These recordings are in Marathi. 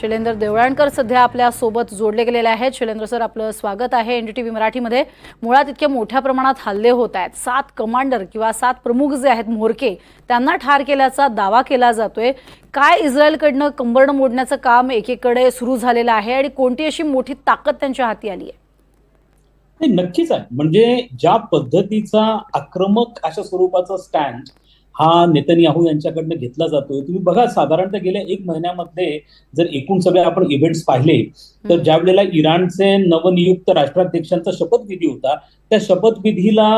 शैलेंद्र देवळाणकर सध्या आपल्यासोबत जोडले गेलेले आहेत. शैलेंद्र सर आपलं स्वागत आहे एनडीटीव्ही मराठीमध्ये. मुळात इतक्या मोठ्या प्रमाणात हल्ले होत आहेत. सात कमांडर किंवा सात प्रमुख जे आहेत म्होरके त्यांना ठार केल्याचा दावा केला जातोय. काय इस्रायलकडनं कंबरडं मोडण्याचं काम एकीकडे सुरू झालेलं आहे आणि कोणती अशी मोठी ताकद त्यांच्या हाती आली आहे? नक्कीच आहे. म्हणजे ज्या पद्धतीचा आक्रमक अशा स्वरूपाचा स्टँड हा नेतन्याहू यांच्याकडनं घेतला जातोय तुम्ही बघा साधारणतः गेल्या एक महिन्यामध्ये जर एकूण सगळे आपण इव्हेंट्स पाहिले तर. ज्या वेळेला इराणचे नवनियुक्त राष्ट्राध्यक्षांचा शपथविधी होता त्या शपथविधीला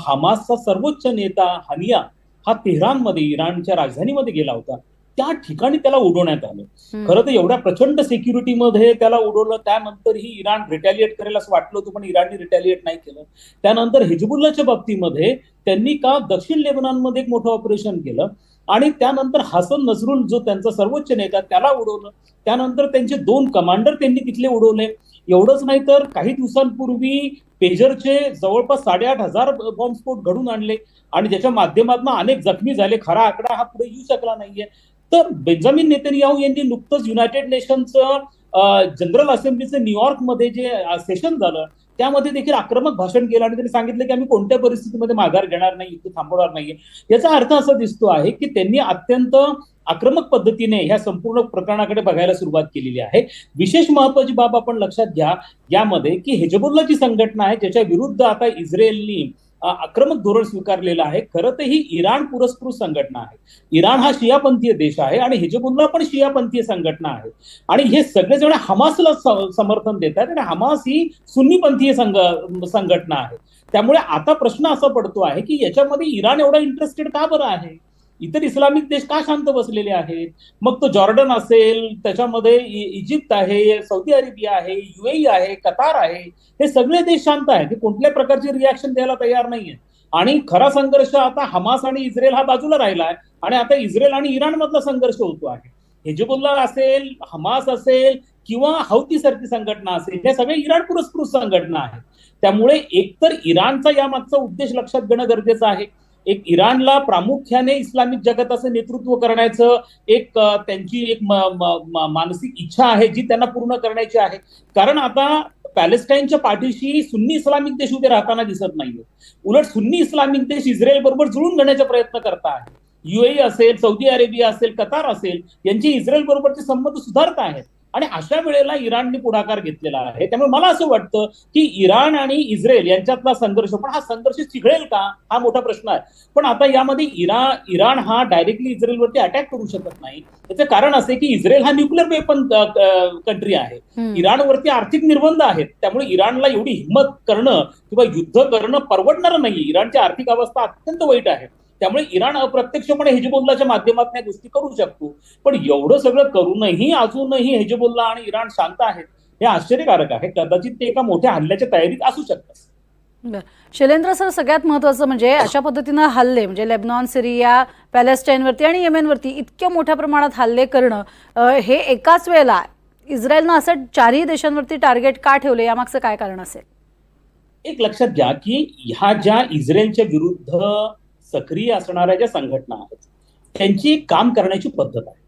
हमासचा सर्वोच्च नेता हनिया हा तेहरानमध्ये इराणच्या राजधानीमध्ये गेला होता त्या ठिकाणी त्याला उडवण्यात आलं. खरं तर एवढ्या प्रचंड सिक्युरिटीमध्ये त्याला उडवलं त्यानंतरही इराण रिटॅलिएट करेल असं वाटलं होतं पण इराणने रिटॅलिएट नाही केलं. त्यानंतर हिजबुल्लाच्या बाबतीमध्ये त्यांनी का दक्षिण लेबनॉनमध्ये एक मोठं ऑपरेशन केलं आणि त्यानंतर हसन नजरुल जो त्यांचा सर्वोच्च नेता त्याला उडवलं. त्यानंतर त्यांचे दोन कमांडर त्यांनी तिथले उडवले. एवढंच नाही तर काही दिवसांपूर्वी पेजरचे जवळपास साडेआठ हजार बॉम्बस्फोट घडून आणले. आणि ज्याच्या माध्यमातून अनेक जखमी झाले. खरा आकडा हा पुढे येऊ शकला नाहीये. तर बेंजामिन नेतन्याहू यांनी नुकतंच युनायटेड नेशनचं जनरल असेंब्लीचं न्यूयॉर्कमध्ये जे सेशन झालं त्यामध्ये देखील आक्रमक भाषण केलं आणि त्यांनी सांगितलं की आम्ही कोणत्या परिस्थितीमध्ये माघार घेणार नाही युद्ध थांबवणार नाहीये. याचा अर्थ असा दिसतो आहे की त्यांनी अत्यंत आक्रमक पद्धतीने ह्या संपूर्ण प्रकरणाकडे बघायला सुरुवात केलेली आहे. विशेष महत्वाची बाब आपण लक्षात घ्या यामध्ये की हेजबुल्ला जी संघटना आहे ज्याच्या विरुद्ध आता इस्रायलनी आक्रमक धोरण स्वीकारलेलं आहे. खरं तर ही इराण पुरस्कृत संघटना आहे. इराण हा शियापंथीय देश आहे आणि हिजबुल्ला पण शियापंथीय संघटना आहे. आणि हे सगळेजण हमासला समर्थन देतात आणि हमास ही सुन्नीपंथीय संघ संघटना आहे. त्यामुळे आता प्रश्न असा पडतो आहे की याच्यामध्ये इराण एवढा इंटरेस्टेड का बरं आहे? इतर इस्लामिक देश का शांत बसलेले आहेत? मग तो जॉर्डन असेल त्याच्यामध्ये इजिप्त आहे सौदी अरेबिया आहे युएई आहे कतार आहे हे सगळे देश शांत आहेत. हे कुठल्या प्रकारचे रिॲक्शन द्यायला तयार नाहीये. आणि खरा संघर्ष आता हमास आणि इस्रायल हा बाजूला राहिला आहे आणि आता इस्रायल आणि इराण मधला संघर्ष होतो आहे. हिजबुल्ला असेल हमास असेल किंवा हौती सारखी संघटना असेल हे सगळे इराण पुरस्कृत संघटना आहेत. त्यामुळे एकतर इराणचा यामागचा उद्देश लक्षात घेणं गरजेचं आहे. एक इराणला प्रामुख्याने इस्लामिक जगताचं नेतृत्व करण्याचं एक त्यांची एक मानसिक इच्छा आहे जी त्यांना पूर्ण करण्याची आहे. कारण आता पॅलेस्टाईनच्या पाठीशी सुन्नी इस्लामिक देश उभे राहताना दिसत नाहीये. उलट सुन्नी इस्लामिक देश इस्रायल बरोबर जुळून घेण्याचा प्रयत्न करत आहे. युएई असेल सौदी अरेबिया असेल कतार असेल यांचे इस्रायल बरोबरचे संबंध सुधारत आहेत. आणि अशा वेळेला इराणने पुढाकार घेतलेला आहे. त्यामुळे मला असं वाटतं की इराण आणि इस्रायल यांच्यातला संघर्ष पण हा संघर्ष चिघळेल का? हा मोठा प्रश्न आहे. पण आता यामध्ये इराण इराण हा डायरेक्टली इस्रायलवरती अटॅक करू शकत नाही. त्याचं कारण असे की इस्रायल हा न्यूक्लिअर वेपन कंट्री आहे. इराणवरती आर्थिक निर्बंध आहेत. त्यामुळे इराणला एवढी हिंमत करणं किंवा युद्ध करणं परवडणार नाही इराणची आर्थिक अवस्था अत्यंत वाईट आहे. त्यामुळे इराण अप्रत्यक्षपणे हिजबुल्लाच्या माध्यमातून या गोष्टी करू शकतो. पण एवढं सगळं करूनही अजूनही हिजबुल्ला आणि इराण शांत आहेत हे आश्चर्यकारक आहे. कदाचित ते एका मोठ्या हल्ल्याच्या तयारीत असू शकतात. शैलेंद्र सर सगळ्यात महत्त्वाचं म्हणजे अशा पद्धतीनं हल्ले म्हणजे लेबनॉन सिरिया पॅलेस्टाईनवरती आणि येमेनवरती इतक्या मोठ्या प्रमाणात हल्ले करणं हे एकाच वेळेला इस्रायलनं असं चारही देशांवरती टार्गेट का ठेवले? यामागचं काय कारण असेल? एक लक्षात घ्या की ह्या ज्या इस्रायलच्या विरुद्ध सक्रिय असणाऱ्या ज्या संघटना आहेत त्यांची काम करण्याची पद्धत आहे.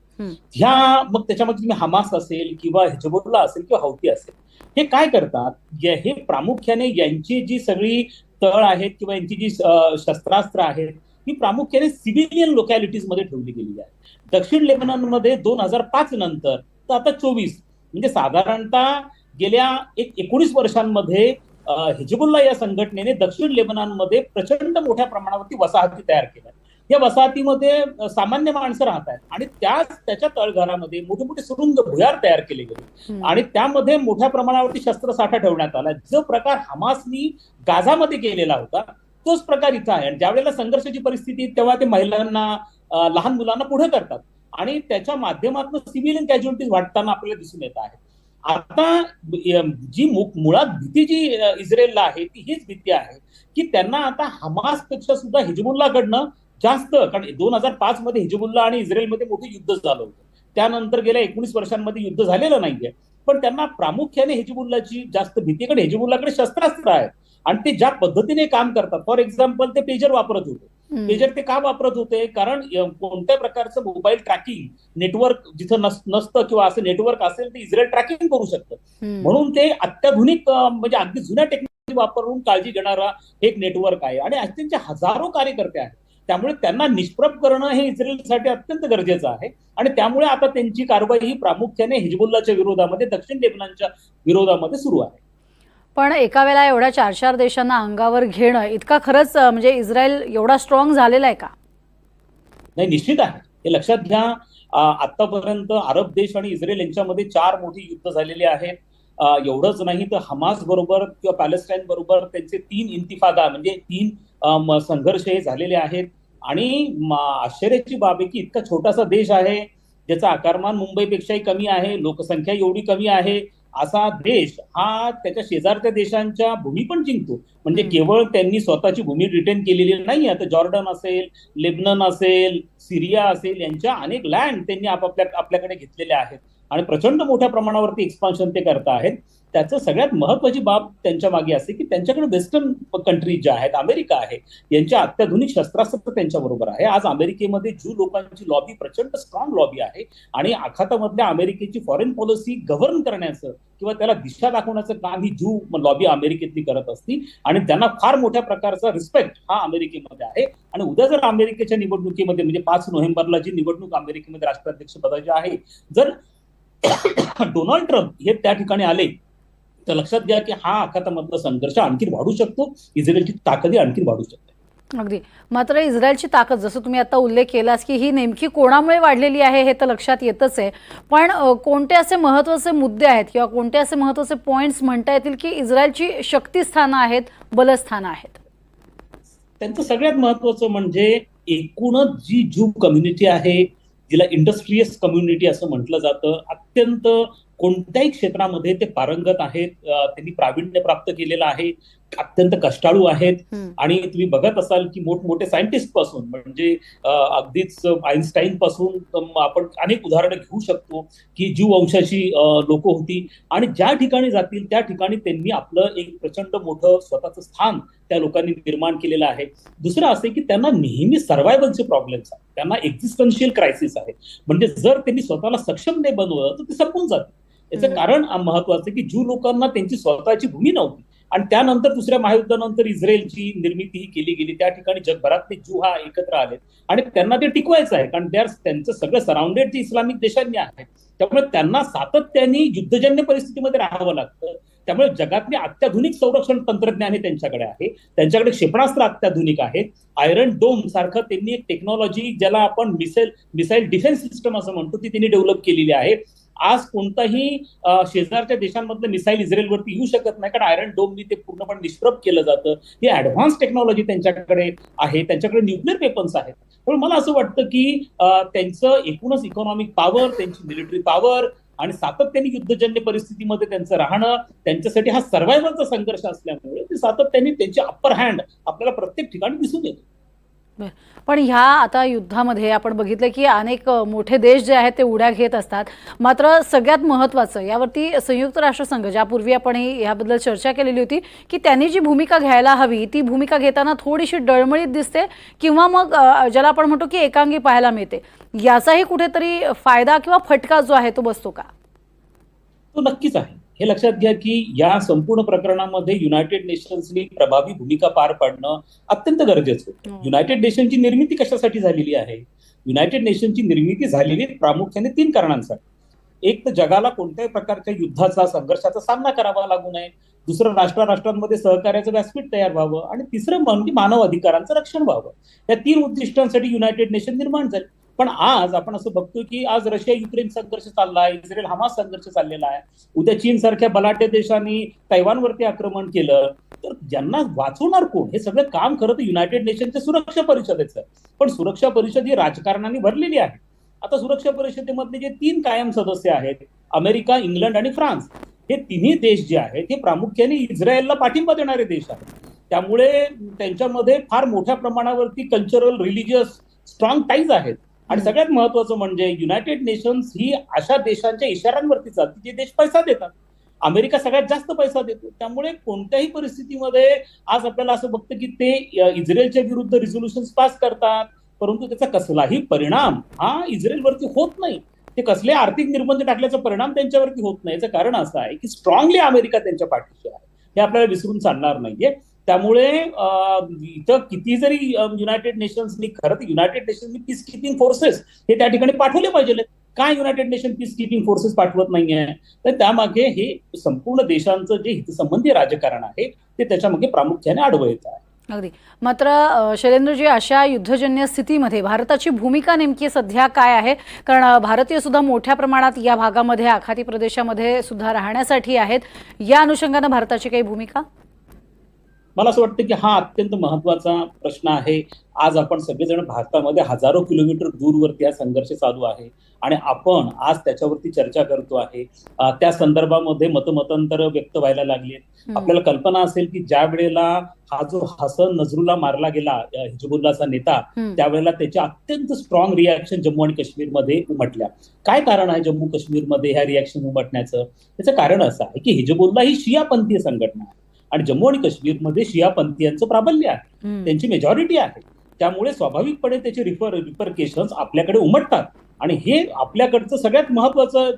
ह्या मग त्याच्यामध्ये तुम्ही हमास असेल किंवा हिजबुल्ला असेल किंवा हौती असेल हे काय करतात? हे प्रामुख्याने यांची जी सगळी तळ आहेत किंवा यांची जी शस्त्रास्त्र आहेत ही प्रामुख्याने सिव्हिलियन लोकॅलिटीजमध्ये ठेवली गेलेली आहे. दक्षिण लेबनॉनमध्ये दोन हजार पाच नंतर तर आता चोवीस म्हणजे साधारणतः गेल्या एक एकोणीस वर्षांमध्ये हिजबुल्ला या संघटनेने दक्षिण लेबनॉनमध्ये प्रचंड मोठ्या प्रमाणावरती वसाहती तयार केल्या. या वसाहतीमध्ये सामान्य माणसं राहत आहेत. आणि त्याच त्याच्या तळघरामध्ये मोठे मोठे सुरुंग भुयार तयार केले गेले. आणि त्यामध्ये मोठ्या प्रमाणावरती शस्त्रसाठा ठेवण्यात आला. जो प्रकार हमासनी गाझामध्ये केलेला होता तोच प्रकार इथं आहे. आणि ज्यावेळेला संघर्षाची परिस्थिती तेव्हा ते महिलांना लहान मुलांना पुढे करतात. आणि त्याच्या माध्यमातून सिव्हिलियन कॅज्युअलिटीज वाटताना आपल्याला दिसून येत आहे. आता जी मुळात भीती जी अं, इस्रायलला आहे ती हीच भीती आहे की त्यांना आता हमासपेक्षा सुद्धा हिजबुल्लाकडनं जास्त कारण दोन हजार पाच मध्ये हिजबुल्ला आणि इस्रायलमध्ये मोठं युद्ध झालं होतं. त्यानंतर गेल्या एकोणीस वर्षांमध्ये युद्ध झालेलं नाहीये. पण त्यांना प्रामुख्याने हिजबुल्लाची जास्त भीती कारण हिजबुल्लाकडे शस्त्रास्त्र आहेत आणि ते ज्या पद्धतीने काम करतात फॉर एक्झाम्पल ते पेजर वापरत होते. पेजर ते का वापरत होते? कारण कोणत्या प्रकारचं मोबाईल ट्रॅकिंग नेटवर्क जिथं नस- नसतं किंवा असं नेटवर्क असेल तर इस्रायल ट्रॅकिंग करू शकतं. म्हणून ते अत्याधुनिक म्हणजे अगदी जुन्या टेक्नॉलॉजी वापरून काळजी घेणारा एक नेटवर्क आहे. आणि त्यांचे हजारो कार्यकर्ते आहेत. त्यामुळे त्यांना निष्प्रभ करणं हे इस्रायलसाठी अत्यंत गरजेचं आहे. आणि त्यामुळे आता त्यांची कारवाई ही प्रामुख्याने हिजबुल्लाच्या विरोधामध्ये दक्षिण लेबननच्या विरोधामध्ये सुरू आहे. पण एका वेळेला एवढ्या चार चार देशांना अंगावर घेणं इतका खरंच म्हणजे इस्रायल एवढा स्ट्रॉंग झालेला आहे का? नाही निश्चित आहे. हे लक्षात घ्या आतापर्यंत अरब देश आणि इस्रायल यांच्यामध्ये चार मोठी युद्ध झालेली आहेत. एवढंच नाही तर हमास बरोबर किंवा पॅलेस्टाईन बरोबर त्यांचे तीन इंतिफादा म्हणजे तीन संघर्ष हे झालेले आहेत. आणि आश्चर्याची बाब आहे की इतका छोटासा देश आहे ज्याचा आकारमान मुंबईपेक्षाही कमी आहे लोकसंख्या एवढी कमी आहे असा देश हा त्याच्या शेजारच्या देशांच्या भूमी पण जिंकतो. म्हणजे. केवळ त्यांनी स्वतःची भूमी रिटेन केलेली नाही. आता जॉर्डन असेल लेबनन असेल सिरिया असेल यांच्या अनेक लँड त्यांनी आपापल्या आपल्याकडे घेतलेल्या आहेत. आणि प्रचंड मोठ्या प्रमाणावरती एक्सपान्शन ते करत आहेत. त्याचं सगळ्यात महत्वाची बाब त्यांच्या मागे असते की त्यांच्याकडे वेस्टर्न कंट्रीज ज्या आहेत अमेरिका आहे यांच्या अत्याधुनिक शस्त्रास्त्र त्यांच्या बरोबर आहे. आज अमेरिकेमध्ये ज्यू लोकांची लॉबी प्रचंड स्ट्रॉंग लॉबी आहे आणि आखातामधल्या अमेरिकेची फॉरेन पॉलिसी गव्हर्न करण्याचं किंवा त्याला दिशा दाखवण्याचं काम ही ज्यू लॉबी अमेरिकेतली करत असती. आणि त्यांना फार मोठ्या प्रकारचा रिस्पेक्ट हा अमेरिकेमध्ये आहे. आणि उद्या जर अमेरिकेच्या निवडणुकीमध्ये म्हणजे पाच नोव्हेंबरला जी निवडणूक अमेरिकेमध्ये राष्ट्राध्यक्ष पदाची आहे जर डोनाल्ड ट्रम्प हे त्या ठिकाणी आले. तर लक्षात घ्या की हा आखातामधला संघर्ष आणखी वाढू शकतो. इस्रायलची ताकदी आणखी वाढू शकते. अगदी. मात्र इस्रायलची ताकद जसं तुम्ही आता उल्लेख केलास की ही नेमकी कोणामुळे वाढलेली आहे हे तर लक्षात येतच आहे. पण कोणते असे महत्त्वाचे मुद्दे आहेत किंवा कोणते असे महत्त्वाचे पॉईंट्स म्हणता येतील की इस्रायलची शक्तीस्थानं आहेत बलस्थानं आहेत? त्यांचं सगळ्यात महत्वाचं म्हणजे एकूणच जी ज्यू कम्युनिटी आहे जिला इंडस्ट्रियस कम्युनिटी असं म्हटलं जातं अत्यंत कोणत्याही क्षेत्रामध्ये ते पारंगत आहेत त्यांनी प्रावीण्य प्राप्त केलेलं आहे. अत्यंत कष्टाळू आहेत. आणि तुम्ही बघत असाल की मोठमोठे सायंटिस्टपासून म्हणजे अगदीच आईन्स्टाईन पासून आपण अनेक उदाहरणं घेऊ शकतो की जीव वंशाची लोक होती. आणि ज्या ठिकाणी जातील त्या ठिकाणी त्यांनी आपलं एक प्रचंड मोठं स्वतःचं स्थान त्या लोकांनी निर्माण केलेलं आहे. दुसरं असं की त्यांना नेहमी सर्व्हायवलचे प्रॉब्लेम्स आहेत. त्यांना एक्झिस्टन्शियल क्रायसिस आहे म्हणजे जर त्यांनी स्वतःला सक्षम नाही बनवलं तर ते संपून जाते याचं. कारण महत्वाचं की ज्यू लोकांना त्यांची स्वतःची भूमी नव्हती. आणि त्यानंतर दुसऱ्या महायुद्धानंतर इस्रायलची निर्मिती ही केली गेली. त्या ठिकाणी जगभरातले ज्यू हा एकत्र आले. आणि त्यांना ते टिकवायचं आहे. कारण त्या त्यांचं सगळं सराउंडेड जे इस्लामिक देशांनी आहे त्यामुळे त्यांना सातत्याने युद्धजन्य परिस्थितीमध्ये राहावं लागतं. त्यामुळे जगातले अत्याधुनिक संरक्षण तंत्रज्ञान हे त्यांच्याकडे आहे. त्यांच्याकडे क्षेपणास्त्र अत्याधुनिक आहेत आयरन डोम सारखं त्यांनी एक टेक्नॉलॉजी ज्याला आपण मिसाईल मिसाईल डिफेन्स सिस्टम असं म्हणतो ती त्यांनी डेव्हलप केलेली आहे. आज कोणताही शेजारच्या देशांमधलं मिसाईल इस्रायलवरती येऊ शकत नाही कारण आयरन डोमनी ते पूर्णपणे निष्प्रभ केलं जातं. ही ऍडव्हान्स टेक्नॉलॉजी त्यांच्याकडे आहे त्यांच्याकडे न्यूक्लिअर वेपन्स आहेत. पण मला असं वाटतं की त्यांचं एकूणच इकॉनॉमिक पॉवर त्यांची मिलिटरी पॉवर आणि सातत्याने युद्धजन्य परिस्थितीमध्ये त्यांचं राहणं त्यांच्यासाठी हा सर्व्हायवलचा संघर्ष असल्यामुळे ते सातत्याने त्यांची अप्पर हँड आपल्याला प्रत्येक ठिकाणी दिसून येतो. पण ह्या आता युद्धामध्ये आपण बघितलं की अनेक मोठे देश जे आहेत ते उड्या घेत असतात. मात्र सगळ्यात महत्त्वाचं यावरती संयुक्त राष्ट्रसंघ ज्यापूर्वी आपण याबद्दल चर्चा केलेली होती की त्यांनी जी भूमिका घ्यायला हवी ती भूमिका घेताना थोडीशी डळमळीत दिसते किंवा मग ज्याला आपण म्हणतो की एकांगी पाहायला मिळते. याचाही कुठेतरी फायदा किंवा फटका जो आहे तो बसतो का? तो नक्कीच आहे. हे लक्षात घ्या की या संपूर्ण प्रकरणामध्ये युनायटेड नेशन्सनी प्रभावी भूमिका पार पाडणं अत्यंत गरजेचं होतं हम्म. युनायटेड नेशनची निर्मिती कशासाठी झालेली आहे? युनायटेड नेशनची निर्मिती झालेली प्रामुख्याने तीन कारणांसाठी. एक तर जगाला कोणत्याही प्रकारच्या युद्धाचा संघर्षाचा सामना करावा लागू नये. दुसरं राष्ट्र राष्ट्रांमध्ये सहकार्याचं व्यासपीठ तयार व्हावं. आणि तिसरं म्हणजे मानव अधिकारांचं रक्षण व्हावं. या तीन उद्दिष्टांसाठी युनायटेड नेशन निर्माण झाले. पण आज आपण असं बघतो की आज रशिया युक्रेन संघर्ष चालला आहे इस्रायल हमास संघर्ष चाललेला आहे. उद्या चीन सारख्या बलाढ्य देशांनी तैवानवरती आक्रमण केलं तर ज्यांना वाचवणार कोण? हे सगळं काम खरं तर युनायटेड नेशनच्या सुरक्षा परिषदेचं पण सुरक्षा परिषद ही राजकारणाने भरलेली आहे. आता सुरक्षा परिषदेमधले जे तीन कायम सदस्य आहेत अमेरिका इंग्लंड आणि फ्रान्स हे तिन्ही देश जे आहेत हे प्रामुख्याने इस्रायलला पाठिंबा देणारे देश आहेत. त्यामुळे त्यांच्यामध्ये फार मोठ्या प्रमाणावरती कल्चरल रिलिजियस स्ट्रॉंग टाईज आहेत. आणि. सगळ्यात महत्वाचं म्हणजे युनायटेड नेशन्स ही अशा देशांच्या इशाऱ्यांवरती चालते जे देश पैसा देतात. अमेरिका सगळ्यात जास्त पैसा देतो. त्यामुळे कोणत्याही परिस्थितीमध्ये आज आपल्याला असं बघतं की ते अ, इस्रायलच्या विरुद्ध रिझोल्युशन पास करतात परंतु त्याचा कसलाही परिणाम हा इस्रायलवरती होत नाही. ते कसले आर्थिक निर्बंध टाकल्याचा परिणाम त्यांच्यावरती होत नाही. याचं कारण असं आहे की स्ट्रॉंगली अमेरिका त्यांच्या पाठीशी आहे. हे आपल्याला विसरून चालणार नाहीये. त्यामुळे इथं किती जरी युनायटेड नेशन्सनी खरं तर युनायटेड नेशन्सनी पीस किपिंग फोर्सेस हे त्या ठिकाणी पाठवले पाहिजे काय united nation peace keeping forces पाठवत नाहीये? तर त्यामागे हे संपूर्ण देशांचं जे हितसंबंधी राजकारण आहे ते त्याच्यामागे प्रामुख्याने आडवं येत आहे. अगदी. मात्र शैलेंद्रजी अशा युद्धजन्य स्थितीमध्ये भारताची भूमिका नेमकी सध्या काय आहे? कारण भारतीय सुद्धा मोठ्या प्रमाणात या भागामध्ये आखाती प्रदेशामध्ये सुद्धा राहण्यासाठी आहेत. या अनुषंगानं भारताची काही भूमिका? मला असं वाटतं की हा अत्यंत महत्त्वाचा प्रश्न आहे. आज आपण सगळेजण भारतामध्ये हजारो किलोमीटर दूरवरती हा संघर्ष चालू आहे आणि आपण आज त्याच्यावरती चर्चा करतो आहे. त्या संदर्भामध्ये मतमतांतर व्यक्त व्हायला लागली. आपल्याला कल्पना असेल की ज्या वेळेला हा जो हसन नजरुल्ला मारला गेला हिजबुल्लाचा नेता. त्यावेळेला त्याचे अत्यंत स्ट्रॉंग रिॲक्शन जम्मू आणि काश्मीरमध्ये उमटल्या. काय कारण आहे जम्मू काश्मीरमध्ये ह्या रिॲक्शन उमटण्याचं? त्याचं कारण असं आहे की हिजबुल्ला ही शियापंथीय संघटना आहे. आणि जम्मू आणि काश्मीरमध्ये शियापंथीयांचं प्राबल्य आहे. त्यांची मेजॉरिटी आहे. त्यामुळे स्वाभाविकपणे त्याचे रिफर रिपरकेशन्स आपल्याकडे उमटतात. आणि हे आपल्याकडचं सगळ्यात महत्वाचं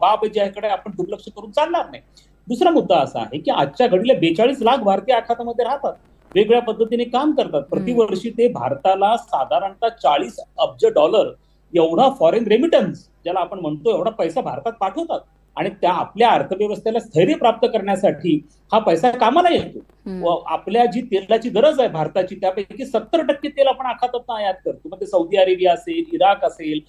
बाब ज्याकडे आपण दुर्लक्ष करून चालणार नाही. दुसरा मुद्दा असा आहे की आजच्या घडीला बेचाळीस लाख भारतीय आखातामध्ये राहतात. वेगवेगळ्या पद्धतीने काम करतात. प्रतिवर्षी ते भारताला साधारणतः चाळीस अब्ज डॉलर एवढा फॉरेन रेमिटन्स ज्याला आपण म्हणतो एवढा पैसा भारतात पाठवतात. आणि त्या आपल्या अर्थव्यवस्थेला स्थैर्य प्राप्त करण्यासाठी हा पैसा कामाला येतो. आपल्या जी तेलाची गरज आहे भारताची त्यापैकी सत्तर टक्के तेल आपण आखातातून आयात करतो. मग ते सौदी अरेबिया असेल इराक असेल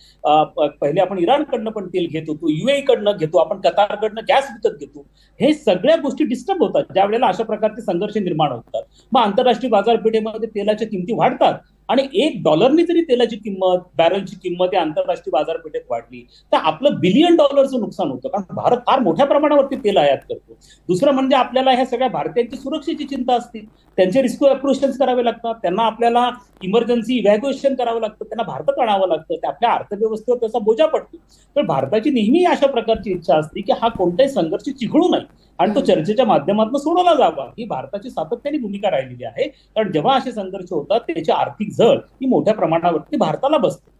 पहिले आपण इराणकडनं पण तेल घेत होतो युएई कडनं घेतो आपण कतारकडनं गॅस विकत घेतो. हे सगळ्या गोष्टी डिस्टर्ब होतात. ज्या वेळेला अशा प्रकारचे संघर्ष निर्माण होतात. मग आंतरराष्ट्रीय बाजारपेठेमध्ये तेलाच्या किमती वाढतात. आणि एक डॉलरनी जरी तेलाची किंमत बॅरलची किंमत या आंतरराष्ट्रीय बाजारपेठेत वाढली तर आपलं बिलियन डॉलरचं नुकसान होतं. कारण भारत फार मोठ्या प्रमाणावरती तेल आयात करतो. दुसरं म्हणजे आपल्याला ह्या सगळ्या भारतीयांची सुरक्षेची चिंता असते. त्यांचे रिस्क अप्रोशन्स करावे लागतात. त्यांना आपल्याला इमर्जन्सी इव्हॅक्युएशन करावं लागतं. त्यांना भारतात आणावं लागतं. ते आपल्या अर्थव्यवस्थेवर त्याचा बोजा पडतो. तर भारताची नेहमी अशा प्रकारची इच्छा असते की हा कोणताही संघर्ष चिघळू नये. आणि तो. चर्चेच्या माध्यमातून सोडवला जावा. ही भारताची सातत्याने भूमिका राहिलेली आहे. कारण जेव्हा असे संघर्ष होतात त्याची आर्थिक झळ ही मोठ्या प्रमाणावरती भारताला बसते.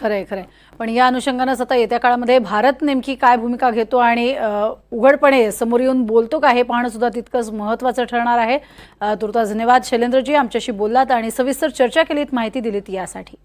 खरंय खरंय. पण या अनुषंगानंच आता येत्या काळामध्ये भारत नेमकी काय भूमिका घेतो आणि उघडपणे समोर येऊन बोलतो का हे पाहणं सुद्धा तितकंच महत्त्वाचं ठरणार आहे. अ, तुर्तास धन्यवाद. शैलेंद्रजी आमच्याशी बोललात आणि सविस्तर चर्चा केलीत माहिती दिलीत यासाठी.